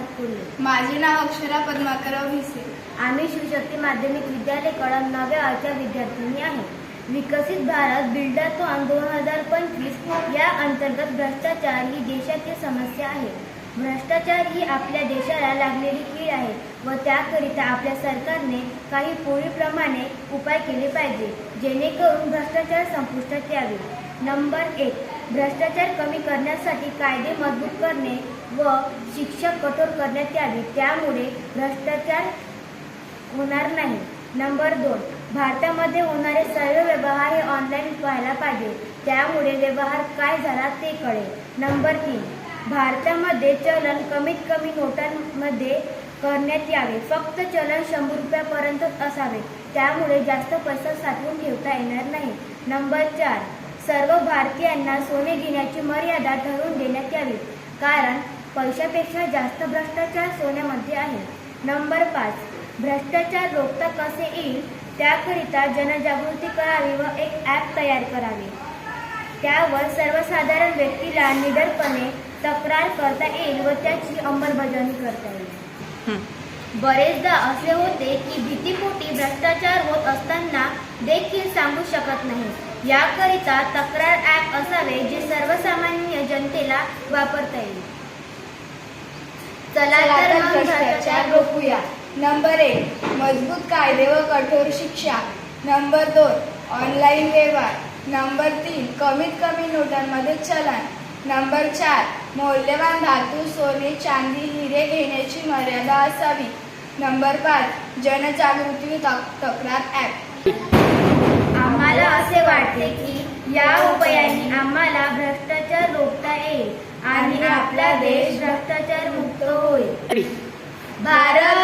हातकुर्ले माझे नाव अक्षरा पद्माकरराव भिसे। आम्ही शिवशक्ती माध्यमिक विद्यालय कळम नव्या आच्या विद्यार्थिनी आहे. विकसित भारत बिल्डाथॉन दोन हजार पंचवीस या अंतर्गत भ्रष्टाचार ही देशाची समस्या आहे. भ्रष्टाचार ही आपल्या देशाला लागलेली कीड आहे व त्याकरिता आपल्या सरकारने काही पूर्वीप्रमाणे उपाय केले पाहिजे जेणेकरून भ्रष्टाचार संपुष्टात यावे. नंबर एक भ्रष्टाचार कमी करण्यासाठी कायदे मजबूत करणे व शिक्षा कठोर करण्यात यावी. त्यामुळे भ्रष्टाचार होणार नाही. नंबर दोन. भारतामध्ये होणारे सर्व व्यवहार हे ऑनलाईन व्हायला पाहिजे. त्यामुळे व्यवहार काय झाला ते कळेल. नंबर तीन. भारतामध्ये चलन कमीत कमी नोटांमध्ये करण्यात यावे. फक्त चलन शंभर रुपयापर्यंतच असावे. त्यामुळे जास्त पैसा साठवून ठेवता येणार नाही. नंबर चार. सर्व भारतीयांना सोने घेण्याची मर्यादा ठरवून देण्यात यावी. कारण पैशापेक्षा जास्त भ्रष्टाचार सोन्यामध्ये आहे. नंबर पाच भ्रष्टाचार रोखता कसे येईल? त्याकरिता जनजागृती करावी व एक ॲप तयार करावे. त्यावर सर्वसाधारण व्यक्तीला निडरपणे तक्रार करता येईल व त्याची अंमलबजावणी करता येईल. बरेचदा असे होते की भीतीपोटी भ्रष्टाचार होत असताना देखील सांगू शकत नाही. याकरिता तक्रार ॲप असावे जे सर्वसामान्य जनतेला वापरता येईल. चला तर भ्रष्टाचार रोखूया. नंबर एक मजबूत कायदे व कठोर शिक्षा. नंबर दोन ऑनलाईन व्यवहार. नंबर तीन कमीत कमी नोटांमध्ये चलन. नंबर चार मौल्यवान धातू सोने चांदी हिरे घेण्याची मर्यादा असावी. नंबर पाच जनजागृती तक- तक्रार ॲप. आम्हाला असे वाटते की या उपायांनी आम्हाला भ्रष्टाचार रोखता येईल आणि आपला देश भ्रष्टाचार मुक्त होईल भारत